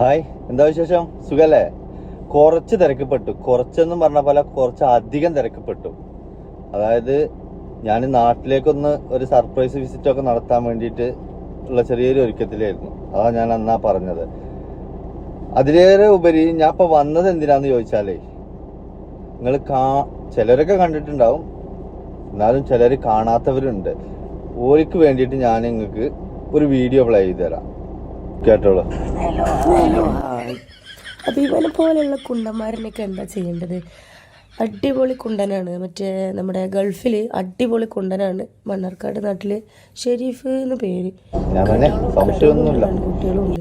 Hi എന്താ വിശേഷം? സുഖല്ലേ? കുറച്ച് തിരക്കപ്പെട്ടു. കുറച്ചെന്നും പറഞ്ഞ പോലെ കുറച്ച് അധികം തിരക്കപ്പെട്ടു. അതായത് ഞാൻ നാട്ടിലേക്കൊന്ന് ഒരു സർപ്രൈസ് വിസിറ്റ് ഒക്കെ നടത്താൻ വേണ്ടിയിട്ട് ഉള്ള ചെറിയൊരു ഒരുക്കത്തിലായിരുന്നു. അതാ ഞാൻ അന്നാ പറഞ്ഞത്. അതിലേറെ ഉപരി ഞാൻ ഇപ്പൊ വന്നത് എന്തിനാന്ന് ചോദിച്ചാലേ നിങ്ങൾ കാ ചിലരൊക്കെ കണ്ടിട്ടുണ്ടാവും. എന്നാലും ചിലർ കാണാത്തവരുണ്ട്. ഓർക്ക് വേണ്ടിയിട്ട് ഞാൻ നിങ്ങൾക്ക് ഒരു വീഡിയോ പ്ലേ ചെയ്ത് തരാം കേട്ടോളൂ. അപ്പോൾ ഇവനെ പോലെയുള്ള കുണ്ടന്മാരനൊക്കെ എന്താ ചെയ്യേണ്ടത്? അടിപൊളി കുണ്ടനാണ്. മറ്റേ നമ്മുടെ ഗൾഫിൽ അടിപൊളി കുണ്ടനാണ് മണ്ണാർക്കാട് നാട്ടിൽ ഷെരീഫ് എന്ന് പേര്. കുട്ടികളുണ്ട്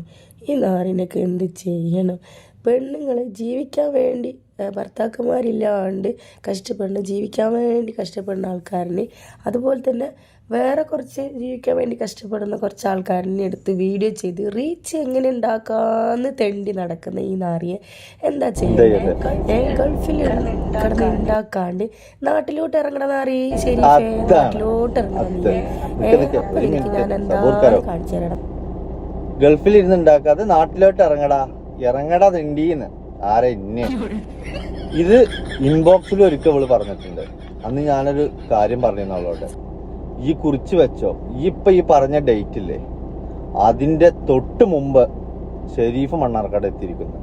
ഈ നാറിനൊക്കെ എന്ത് ചെയ്യണം? പെണ്ണുങ്ങൾ ജീവിക്കാൻ വേണ്ടി ഭർത്താക്കന്മാരില്ലാണ്ട് കഷ്ടപ്പെടുന്ന ജീവിക്കാൻ വേണ്ടി കഷ്ടപ്പെടുന്ന ആൾക്കാരിന് അതുപോലെ തന്നെ വേറെ കുറച്ച് ജീവിക്കാൻ വേണ്ടി കഷ്ടപ്പെടുന്ന കുറച്ച് ആൾക്കാരിനെ എടുത്ത് വീഡിയോ ചെയ്ത് റീച്ച് എങ്ങനെ ഉണ്ടാക്കാന്ന് തെണ്ടി നടക്കുന്ന ഈ നാറിയെ എന്താ ചെയ്യുന്നത് ഗൾഫിൽ കിടന്ന് ഉണ്ടാക്കാണ്ട് നാട്ടിലോട്ട് ഇറങ്ങണ നാറി ശരി നാട്ടിലോട്ട് ഇറങ്ങണ അപ്പൊ എനിക്ക്. ഞാൻ എന്താ കാണിച്ചു തരണം ഗൾഫിൽ ഇരുന്ന് ഉണ്ടാക്കാതെ നാട്ടിലോട്ട് ഇറങ്ങടാ ഇറങ്ങടാ തിണ്ടീന്ന്. ആരെ ഇന്നെ? ഇത് ഇൻബോക്സിൽ ഒരിക്കൽ അവൾ പറഞ്ഞിട്ടുണ്ട്. അന്ന് ഞാനൊരു കാര്യം പറഞ്ഞിരുന്നു അവളോട്. ഈ കുറിച്ച് വെച്ചോ. ഇപ്പൊ ഈ പറഞ്ഞ ഡേറ്റ് ഇല്ലേ? അതിന്റെ തൊട്ട് മുമ്പ് ഷെരീഫ് മണ്ണാർക്കാട് എത്തിയിരിക്കുന്നു.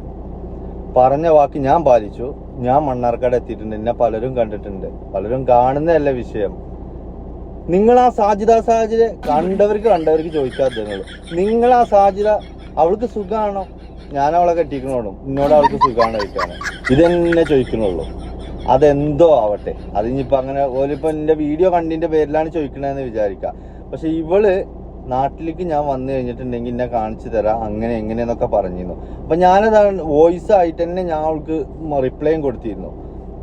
പറഞ്ഞ വാക്ക് ഞാൻ പാലിച്ചു. ഞാൻ മണ്ണാർക്കാട് എത്തിയിട്ടുണ്ട്. എന്നെ പലരും കണ്ടിട്ടുണ്ട്. പലരും കാണുന്നതല്ല വിഷയം. നിങ്ങൾ ആ സാജിദ സാഹചര്യം കണ്ടവർക്ക് കണ്ടവർക്ക് ചോദിക്കാത്തതുള്ളൂ നിങ്ങൾ ആ സാജിദ അവൾക്ക് സുഖമാണോ ഞാൻ അവളെ കെട്ടിക്കണോളും എന്നോട് അവൾക്ക് സുഖാണോ ചോദിക്കാണ് ഇതെന്നെ ചോദിക്കണുള്ളൂ അതെന്തോ ആവട്ടെ. അതിനിപ്പോ അങ്ങനെ ഓലിപ്പോ എന്റെ വീഡിയോ കണ്ടിന്റെ പേരിലാണ് ചോദിക്കണതെന്ന് വിചാരിക്കാം. പക്ഷെ ഇവൾ നാട്ടിലേക്ക് ഞാൻ വന്നു കഴിഞ്ഞിട്ടുണ്ടെങ്കിൽ എന്നെ കാണിച്ചു തരാം അങ്ങനെ എങ്ങനെയെന്നൊക്കെ പറഞ്ഞിരുന്നു. അപ്പൊ ഞാനത് വോയിസ് ആയിട്ട് തന്നെ ഞാൻ അവൾക്ക് റിപ്ലൈയും കൊടുത്തിരുന്നു.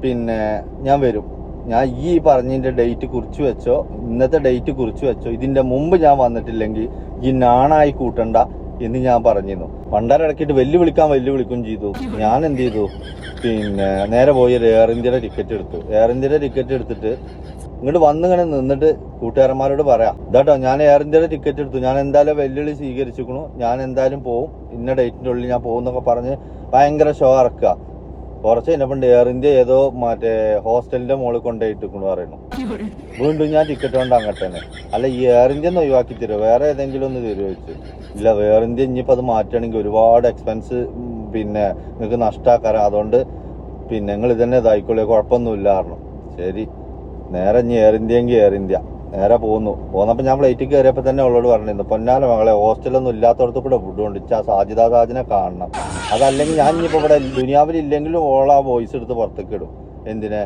പിന്നെ ഞാൻ വരും. ഞാൻ ഈ പറഞ്ഞതിന്റെ ഡേറ്റ് കുറിച്ചു വെച്ചോ ഇന്നത്തെ ഡേറ്റ് കുറിച്ചു വെച്ചോ ഇതിന്റെ മുമ്പ് ഞാൻ വന്നിട്ടില്ലെങ്കിൽ ഈ നാണായി കൂട്ടണ്ട. എന്ന് ഞാൻ പറഞ്ഞിരുന്നു. പണ്ടാരം ഇടക്കിട്ട് വെല്ലുവിളിക്കാൻ വെല്ലുവിളിക്കും ചെയ്തു. ഞാൻ എന്ത് ചെയ്തു? പിന്നെ നേരെ പോയി ഒരു എയർ ഇന്ത്യയുടെ ടിക്കറ്റ് എടുത്തു. എയർ ഇന്ത്യയുടെ ടിക്കറ്റ് എടുത്തിട്ട് ഇങ്ങോട്ട് വന്നിങ്ങനെ നിന്നിട്ട് കൂട്ടുകാരന്മാരോട് പറയാം. ഇതാട്ടോ ഞാൻ എയർ ഇന്ത്യയുടെ ടിക്കറ്റ് എടുത്തു. ഞാൻ എന്തായാലും വെല്ലുവിളി സ്വീകരിച്ചിരിക്കണു. ഞാൻ എന്തായാലും പോവും. ഇന്ന ഡേറ്റിന്റെ ഉള്ളിൽ ഞാൻ പോകും എന്നൊക്കെ പറഞ്ഞ് ഭയങ്കര ഷോ ഇറക്കുക. കുറച്ച് കഴിഞ്ഞപ്പോൾ എയർ ഇന്ത്യ ഏതോ മറ്റേ ഹോസ്റ്റലിന്റെ മുകളിൽ കൊണ്ടുപോയിട്ടിരിക്കണു പറയുന്നു. വീണ്ടും ഞാൻ ടിക്കറ്റ് കൊണ്ട് അങ്ങോട്ട് തന്നെ. അല്ല ഈ എയർ ഇന്ത്യ ഒന്ന് ഒഴിവാക്കി തരുമോ? വേറെ ഏതെങ്കിലും ഒന്ന് തരുമോ ചോദിച്ചു. ഇല്ല എയർ ഇന്ത്യ ഇനിയിപ്പോൾ അത് മാറ്റുകയാണെങ്കിൽ ഒരുപാട് എക്സ്പെൻസ് പിന്നെ നിങ്ങൾക്ക് നഷ്ടാക്കാറ് അതുകൊണ്ട് പിന്നെ നിങ്ങൾ ഇതന്നെ ഇതായിക്കോളേ. കുഴപ്പമൊന്നുമില്ല ഇല്ലായിരുന്നു ശരി. നേരെ ഇനി എയർ ഇന്ത്യ എങ്കിൽ എയർ ഇന്ത്യ നേരെ പോകുന്നു. പോന്നപ്പോ ഞാൻ ഫ്ലൈറ്റിൽ കയറിയപ്പോ തന്നെ അവളോട് പറഞ്ഞിരുന്നു പൊന്നാല മകളെ ഹോസ്റ്റലൊന്നും ഇല്ലാത്തടത്ത് കൂടെ ഫുഡ് ഇച്ചാ സാജിദാ സാജിനെ കാണണം. അതല്ലെങ്കിൽ ഞാൻ ഇനിയിപ്പോൾ ഇവിടെ ദുനിയാവിൽ ഇല്ലെങ്കിലും ഓള വോയിസ് എടുത്ത് പുറത്തേക്ക് ഇടും. എന്തിനെ?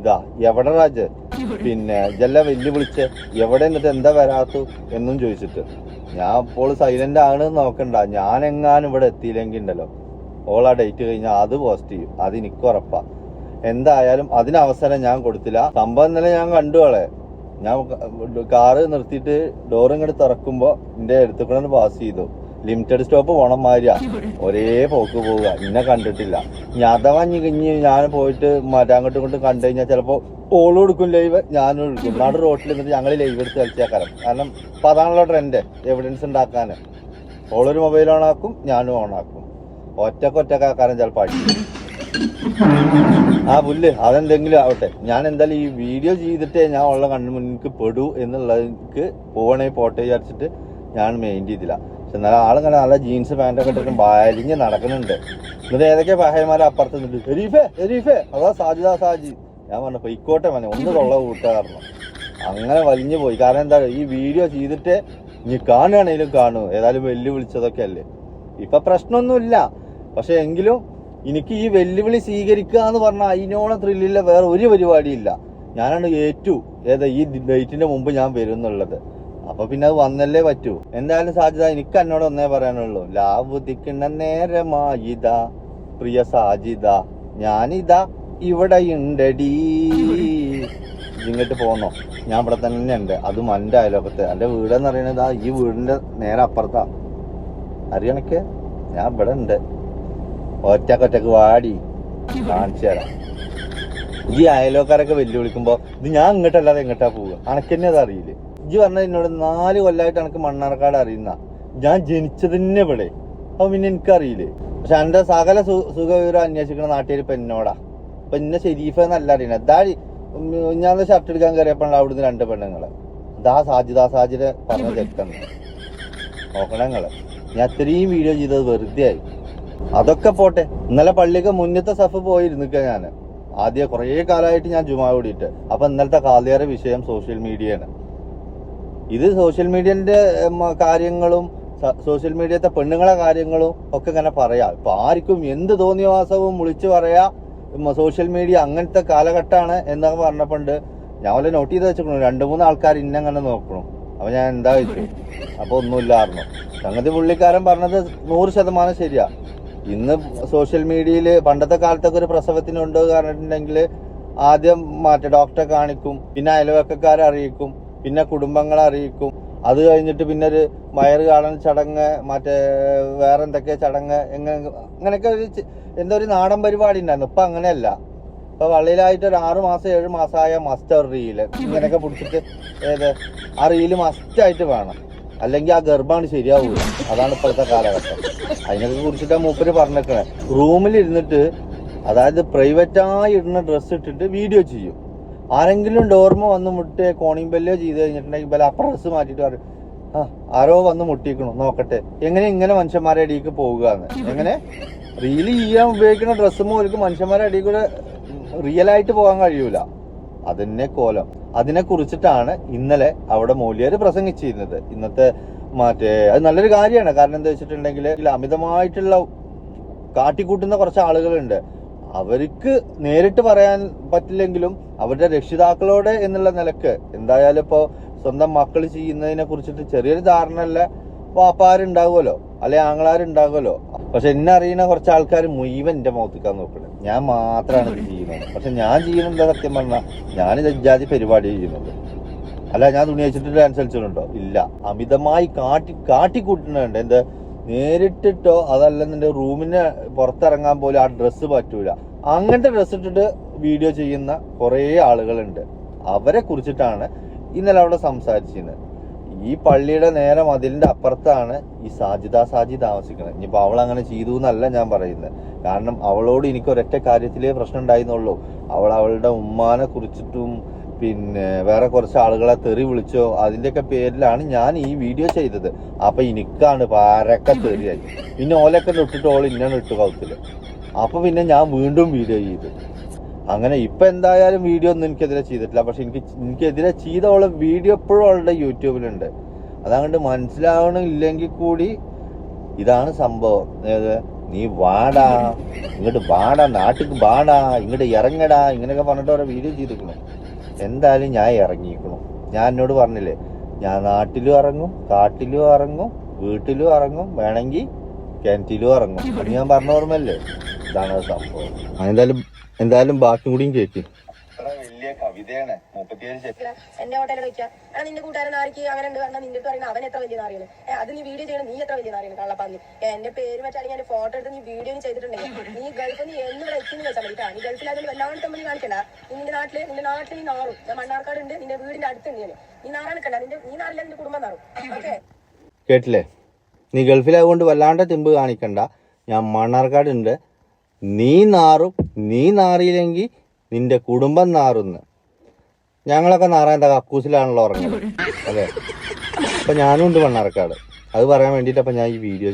ഇതാ എവിടെ രാജ്? പിന്നെ ഇതെല്ല വെല്ലുവിളിച്ച് എവിടെ എന്നിട്ട് എന്താ വരാത്തു എന്നും ചോദിച്ചിട്ട്. ഞാൻ ഇപ്പോൾ സൈലന്റ് ആണ് നോക്കണ്ട. ഞാൻ എങ്ങാനും ഇവിടെ എത്തിയില്ലെങ്കിൽ ഉണ്ടല്ലോ ഓൾ ആ ഡേറ്റ് കഴിഞ്ഞാൽ അത് പോസ്റ്റ് ചെയ്യും. അത് എനിക്ക് ഉറപ്പാ. എന്തായാലും അതിന് അവസരം ഞാൻ കൊടുത്തില്ല. സംഭവം ഇന്നലെ ഞാൻ കണ്ടു അവളെ. ഞാൻ കാറ് നിർത്തിയിട്ട് ഡോർ ഇങ്ങോട്ട് തുറക്കുമ്പോ എന്റെ അടുത്ത് പാസ് ചെയ്തു. ലിമിറ്റഡ് സ്റ്റോപ്പ് പോണം മാതിരിയാ. ഒരേ പോക്ക് പോവുക. എന്നെ കണ്ടിട്ടില്ല. ഇനി അഥവാ ഞാൻ പോയിട്ട് മറ്റേ ഇങ്ങോട്ടും കണ്ടു കഴിഞ്ഞാൽ ചിലപ്പോ ഓളും എടുക്കും ലൈവ് ഞാനും എടുക്കും. നാട് റോട്ടിൽ നിന്നിട്ട് ഞങ്ങൾ ലൈവ് എടുത്ത് കളിച്ചേക്കാരം. കാരണം അപ്പൊ അതാണല്ലോ ട്രെൻഡ് എവിഡൻസ് ഉണ്ടാക്കാൻ ഓളൊരു മൊബൈൽ ഓൺ ആക്കും ഞാനും ഓണാക്കും ആക്കും. ഒറ്റയ്ക്ക് ഒറ്റക്കാക്കാരം ചിലപ്പോൾ അടി. ആ പുല്ല് അതെന്തെങ്കിലും ആവട്ടെ. ഞാൻ എന്തായാലും ഈ വീഡിയോ ചെയ്തിട്ടേ ഞാൻ ഉള്ള കണ്ണു മുന്നിക്ക് പെടൂ എന്നുള്ളതിക്ക് പോകണേ പോട്ടെ വിചാരിച്ചിട്ട് ഞാൻ മെയിൻ ചെയ്തില്ല. പക്ഷെ എന്നാലും ആളിങ്ങനെ നല്ല ജീൻസ് പാന്റൊക്കെ ഇട്ടിട്ട് വലിഞ്ഞ് നടക്കുന്നുണ്ട്. എന്നിട്ട് ഏതൊക്കെ പഹയന്മാരെ അപ്പുറത്ത് നിന്നിട്ട് എരീഫേ എരീഫേ. അതാ സാജിദ സാജി. ഞാൻ പറഞ്ഞു പൊയ്ക്കോട്ടെ മനെ ഒന്ന് തൊള്ള കൂട്ടുകാരണം അങ്ങനെ വലിഞ്ഞു പോയി. കാരണം എന്താ ഈ വീഡിയോ ചെയ്തിട്ട് ഇനി കാണുകയാണെങ്കിലും കാണൂ. ഏതായാലും വെല്ലുവിളിച്ചതൊക്കെ അല്ലേ. ഇപ്പൊ പ്രശ്നമൊന്നുമില്ല. പക്ഷെ എങ്കിലും എനിക്ക് ഈ വെല്ലുവിളി സ്വീകരിക്കുക എന്ന് പറഞ്ഞാൽ അതിനോളം ത്രില്ലില്ല വേറെ ഒരു പരിപാടിയില്ല. ഞാനാണ് ഏറ്റു ഏതാ ഈ ഡേറ്റിന്റെ മുമ്പ് ഞാൻ വരും എന്നുള്ളത് അപ്പൊ പിന്നെ അത് വന്നല്ലേ പറ്റൂ. എന്തായാലും സാധ്യത എനിക്ക് എന്നോട് ഒന്നേ പറയാനുള്ളൂ. ലാവുദിക്കുന്ന നേരമായിതാ പ്രിയ സാജിദ ഞാനിതാ ഇവിടെ ഉണ്ടടി. ഇങ്ങോട്ട് പോന്നോ. ഞാൻ ഇവിടെ തന്നെ ഉണ്ട് അതും എന്റെ അയലോക്കത്ത് എന്റെ വീടെന്ന് പറയുന്നത് ഈ വീടിന്റെ നേരെ അപ്പുറത്താ. അറിയണക്ക് ഞാൻ ഇവിടെ ഉണ്ട്. ഒറ്റക്കൊറ്റക്ക് വാടി. കാണിച്ചു തരാം ഈ അയലോക്കാരൊക്കെ വെല്ലുവിളിക്കുമ്പോ ഇത് ഞാൻ ഇങ്ങോട്ടല്ലാതെ എങ്ങോട്ടാ പോവുക? അനക്കെന്നെ അത് അറിയില്ലേ? ഇജ്ജ് പറഞ്ഞ എന്നോട് നാല് കൊല്ലമായിട്ട് എനിക്ക് മണ്ണാർക്കാട് അറിയുന്ന. ഞാൻ ജനിച്ചതന്നെ ഇവിടെ. അപ്പൊ പിന്നെ എനിക്കറിയില്ലേ? പക്ഷെ എന്റെ സകല സുഖവിവരം അന്വേഷിക്കുന്ന നാട്ടുകാർ ഇപ്പൊ എന്നോടാ. ഇപ്പൊ എന്നെ ഷെരീഫ് എന്നല്ല എന്താ ഞാൻ ഷർട്ട് എടുക്കാൻ കയറിയപ്പോഴാണ് അവിടുന്ന് രണ്ട് പെണ്ണുങ്ങൾ. ദാ സാജിദാ സാജിദ് പറഞ്ഞ ചെക്കന്ന് നോക്കണങ്ങൾ ഞാൻ ഇത്രയും വീഡിയോ ചെയ്തത് വെറുതെ ആയി അതൊക്കെ പോട്ടെ. ഇന്നലെ പള്ളിക്ക് മുന്നത്തെ സഫ് പോയിരുന്നിക്ക ഞാൻ ആദ്യം കുറേ കാലമായിട്ട് ഞാൻ ജുമാ കൂടിയിട്ട്. അപ്പൊ ഇന്നലത്തെ കാലിയേറെ വിഷയം സോഷ്യൽ മീഡിയയാണ്. ഇത് സോഷ്യൽ മീഡിയന്റെ കാര്യങ്ങളും സോഷ്യൽ മീഡിയത്തെ പെണ്ണുങ്ങളെ കാര്യങ്ങളും ഒക്കെ ഇങ്ങനെ പറയാം. ഇപ്പൊ ആർക്കും എന്ത് തോന്നിയവാസവും വിളിച്ചു പറയാ സോഷ്യൽ മീഡിയ അങ്ങനത്തെ കാലഘട്ടമാണ് എന്നൊക്കെ പറഞ്ഞപ്പോണ്ട് ഞാൻ വല്ല നോട്ട് ചെയ്ത് വെച്ചിരിക്കണു രണ്ട് മൂന്ന് ആൾക്കാർ ഇന്നങ്ങനെ നോക്കണം. അപ്പൊ ഞാൻ എന്താ വെച്ചു അപ്പൊ ഒന്നുമില്ലായിരുന്നു സംഗതി പുള്ളിക്കാരൻ പറഞ്ഞത് നൂറ് ശതമാനം ശരിയാ. ഇന്ന് സോഷ്യൽ മീഡിയയിൽ പണ്ടത്തെ കാലത്തൊക്കെ ഒരു പ്രസവത്തിനുണ്ട് പറഞ്ഞിട്ടുണ്ടെങ്കിൽ ആദ്യം മറ്റേ ഡോക്ടറെ കാണിക്കും പിന്നെ അയൽവക്കക്കാരെ അറിയിക്കും പിന്നെ കുടുംബങ്ങളെ അറിയിക്കും. അത് കഴിഞ്ഞിട്ട് പിന്നെ ഒരു വയറ് കാണൽ ചടങ്ങ് മറ്റേ വേറെ എന്തൊക്കെ ചടങ്ങ് എങ്ങനെ അങ്ങനെയൊക്കെ ഒരു എന്തോ ഒരു നാടൻ പരിപാടി ഉണ്ടായിരുന്നു. ഇപ്പൊ അങ്ങനെയല്ല. ഇപ്പൊ വള്ളിയിലായിട്ട് ഒരു ആറ് മാസം ഏഴ് മാസമായ മസ്റ്റ് റീൽ ഇങ്ങനെയൊക്കെ പിടിച്ചിട്ട് ഏത് ആ റീൽ മസ്റ്റായിട്ട് വേണം. അല്ലെങ്കിൽ ആ ഗർഭാണ് ശരിയാവൂ അതാണ് ഇപ്പോഴത്തെ കാലഘട്ടം. അതിനൊക്കെ കുറിച്ചിട്ടാ മൂപ്പര് പറഞ്ഞേക്കണേ. റൂമിൽ ഇരുന്നിട്ട് അതായത് പ്രൈവറ്റായി ഇടുന്ന ഡ്രസ്സ് ഇട്ടിട്ട് വീഡിയോ ചെയ്യും. ആരെങ്കിലും ഡോർമ വന്ന് മുട്ട് കോണിംഗ് ബെല്ലോ ചെയ്ത് കഴിഞ്ഞിട്ടുണ്ടെങ്കിൽ ബല അപ്പുറം ഡ്രസ്സ് മാറ്റിയിട്ട് ആ ആരോ വന്ന് മുട്ടിക്കണം നോക്കട്ടെ. എങ്ങനെ ഇങ്ങനെ മനുഷ്യന്മാരെ അടിയിലേക്ക് പോവുക എന്ന് എങ്ങനെ? റീൽ ചെയ്യാൻ ഉപയോഗിക്കുന്ന ഡ്രസ്സ് അവർക്ക് മനുഷ്യന്മാരെ അടിയിൽ കൂടെ റിയൽ ആയിട്ട് പോകാൻ കഴിയൂല. അതന്നെ കോലം. അതിനെ കുറിച്ചിട്ടാണ് ഇന്നലെ അവിടെ മൂല്യര് പ്രസംഗിച്ചിരുന്നത്. ഇന്നത്തെ മറ്റേ അത് നല്ലൊരു കാര്യമാണ്. കാരണം എന്താ വെച്ചിട്ടുണ്ടെങ്കിൽ അമിതമായിട്ടുള്ള കാട്ടിക്കൂട്ടുന്ന കുറച്ച് ആളുകളുണ്ട്. അവർക്ക് നേരിട്ട് പറയാൻ പറ്റില്ലെങ്കിലും അവരുടെ രക്ഷിതാക്കളോട് എന്നുള്ള നിലയ്ക്ക് എന്തായാലും ഇപ്പോൾ സ്വന്തം മക്കൾ ചെയ്യുന്നതിനെ കുറിച്ചിട്ട് ചെറിയൊരു ധാരണയല്ല വാപ്പാരുണ്ടാകുമല്ലോ അല്ലെ ആങ്ങളാരുണ്ടാകുമല്ലോ പക്ഷെ എന്നെ അറിയുന്ന കുറച്ച് ആൾക്കാർ മുഴുവൻ എന്റെ മുഖത്തേക്കാൻ നോക്കുന്നത് ഞാൻ മാത്രമാണ് ഇത് ചെയ്യുന്നത്. പക്ഷെ ഞാൻ ചെയ്യുന്നില്ല സത്യം പറഞ്ഞാൽ ഞാനിത് ജാതി പരിപാടി ചെയ്യുന്നത്. അല്ല ഞാൻ തുണി അയച്ചിട്ട് ഡാൻസ് കളിച്ചിട്ടുണ്ടോ? ഇല്ല. അമിതമായി കാട്ടി കാട്ടിക്കൂട്ടുന്നുണ്ട് എന്ത്? നേരിട്ടിട്ടോ അതല്ലെന്നെ റൂമിന് പുറത്തിറങ്ങാൻ പോലും ആ ഡ്രസ്സ് പറ്റൂല. അങ്ങനത്തെ ഡ്രസ്സ് ഇട്ടിട്ട് വീഡിയോ ചെയ്യുന്ന കുറേ ആളുകളുണ്ട്. അവരെ കുറിച്ചിട്ടാണ് ഇന്നലെ അവിടെ സംസാരിച്ചിരുന്നത്. ഈ പള്ളിയുടെ നേരെ മതിലിന്റെ അപ്പുറത്താണ് ഈ സാജിദ സാജി താമസിക്കുന്നത്. ഇനിയിപ്പോ അവൾ അങ്ങനെ ചെയ്തു എന്നല്ല ഞാൻ പറയുന്നത്. കാരണം അവളോട് എനിക്ക് ഒരൊറ്റ കാര്യത്തിലേ പ്രശ്നം ഉണ്ടായിരുന്നുള്ളൂ. അവൾ അവളുടെ ഉമ്മാനെ കുറിച്ചിട്ടും പിന്നെ വേറെ കുറച്ച് ആളുകളെ തെറി വിളിച്ചോ അതിന്റെയൊക്കെ പേരിലാണ് ഞാൻ ഈ വീഡിയോ ചെയ്തത്. അപ്പൊ എനിക്കാണ് പരക്ക തെറിയായി പിന്നെ ഓലൊക്കെ ഇട്ടിട്ട് ഓൾ ഇന്നാണ് കൗത്തിൽ. അപ്പൊ പിന്നെ ഞാൻ വീണ്ടും വീഡിയോ ചെയ്തു. അങ്ങനെ ഇപ്പൊ എന്തായാലും വീഡിയോ ഒന്നും എനിക്കെതിരെ ചെയ്തിട്ടില്ല. പക്ഷെ എനിക്ക് എനിക്കെതിരെ ചെയ്ത അവളെ വീഡിയോ എപ്പോഴും അവളുടെ യൂട്യൂബിലുണ്ട്. അതങ്ങോട്ട് മനസ്സിലാവണില്ലെങ്കിൽ കൂടി ഇതാണ് സംഭവം. നീ വാടാ ഇങ്ങോട്ട് വാടാ നാട്ടിക്ക് വാടാ ഇങ്ങോട്ട് ഇറങ്ങടാ ഇങ്ങനെയൊക്കെ പറഞ്ഞിട്ട് ഓരോ വീഡിയോ ചെയ്തിരിക്കണം എന്തായാലും ഞാൻ ഇറങ്ങിയിരിക്കണം ഞാൻ എന്നോട് പറഞ്ഞില്ലേ ഞാൻ നാട്ടിലും ഇറങ്ങും കാട്ടിലും ഇറങ്ങും വീട്ടിലും ഇറങ്ങും വേണമെങ്കിൽ കിണറ്റിലും ഇറങ്ങും. ഞാൻ പറഞ്ഞ ഓർമ്മയല്ലേ? ഇതാണ് സംഭവം. എന്തായാലും എന്തായാലും ബാക്കി കൂടിയും കേക്ക്. വലിയ കവിതയാണ്. എന്നെ ഹോട്ടലിൽ നിന്റെ കൂട്ടുകാരൻ ആർക്ക് അങ്ങനെ ഉണ്ട്. നിന്റെ പറയുന്നത് അവൻ എത്ര വലിയ നാറിയാണ് അത് നീ വീഡിയോ ചെയ്യണം നീ എത്ര വലിയ നാറിയാണ് കള്ളപ്പാന്നി. ഏ, എന്റെ പേര് ഞാൻ ഫോട്ടോ എടുത്ത് നീ വീഡിയോ ചെയ്തിട്ടുണ്ടെങ്കിൽ നീ ഗൾഫിൽ നീ എന്ന് വെച്ചെന്ന് വെച്ചാൽ മതി ട്ടാ. നീ ഗൾഫിൽ അതിൽ വല്ലാണ്ട് തമ്മിൽ കാണിക്കണ്ട. നിന്റെ നാട്ടിൽ നിന്റെ നാട്ടിൽ നീ നാറും. ഞാൻ മണ്ണാർക്കാട് ഉണ്ട് നിന്റെ വീടിന്റെ ഞാൻ നീ നിന്റെ നീ നാറില്ല നിന്റെ കുടുംബം നാറും. ഓക്കെ? കേട്ടില്ലേ? നീ ഗൾഫിലായതുകൊണ്ട് വല്ലാണ്ട് തിമ്പ് കാണിക്കണ്ട. ഞാൻ മണ്ണാർക്കാട് ഉണ്ട് നീ നാറും നീ നാറിയില്ലെങ്കിൽ നിന്റെ കുടുംബം നാറുന്ന്. ഞങ്ങളൊക്കെ നാറാൻ എന്താ കക്കൂസിലാണല്ലോ ഉറങ്ങുന്നത്. അതെ അപ്പൊ ഞാനും ഉണ്ട് മണ്ണാർക്കാട്. അത് പറയാൻ വേണ്ടിയിട്ട് അപ്പൊ ഞാൻ ഈ വീഡിയോ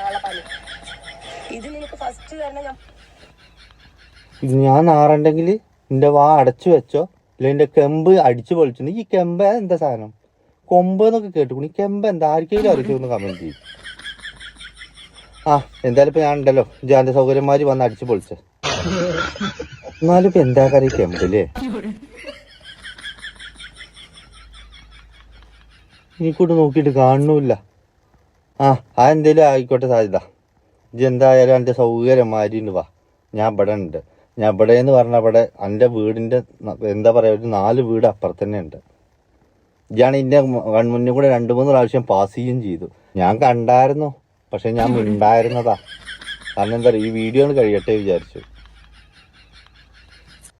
കള്ളപ്പാന്നി ഇത് ഞാൻ ഇത് ഞാൻ നാറണ്ടെങ്കിൽ നിന്റെ വാ അടച്ചു വെച്ചോ? ഇല്ല നിന്റെ കെമ്പ് അടിച്ചു പൊളിച്ചു? ഈ കെമ്പ് എന്താ സാധനം? കൊമ്പ് എന്നൊക്കെ കേട്ടു. ഈ കെമ്പ് എന്താ ആർക്കെങ്കിലും അറിയിച്ചു കമന്റ് ചെയ്യും. ആ എന്തായാലും ഇപ്പൊ ഞാൻ ഉണ്ടല്ലോ ജാന്റെ സൗകര്യന്മാര് വന്ന് അടിച്ചു പൊളിച്ച. എന്നാലും ഇപ്പൊ എന്താ കറി കെമ്പല്ലേ ഇനിക്കൂട്ട് നോക്കിയിട്ട് കാണുന്നില്ല. ആ ആ എന്തേലും ആയിക്കോട്ടെ സാധ്യത. ഇത് എന്തായാലും എന്റെ സൗകര്യമാരിണ്ട് വാ. ഞാൻ ഇവിടെ ഉണ്ട് ഞാൻ ഇവിടെ എന്ന് പറഞ്ഞാൽ ഇവിടെ എന്റെ വീടിന്റെ എന്താ പറയുക ഒരു നാല് വീട് അപ്പുറത്തന്നെ ഉണ്ട് ഇയാൾ എന്റെ കൺമുന്നിൽ കൂടെ രണ്ട് മൂന്ന് പ്രാവശ്യം പാസ് ചെയ്യുകയും ചെയ്തു. ഞാൻ കണ്ടായിരുന്നു പക്ഷെ ഞാൻ മിണ്ടായിരുന്നതാ. കാരണം എന്താ പറയുക ഈ വീഡിയോ കഴിയട്ടെ വിചാരിച്ചു.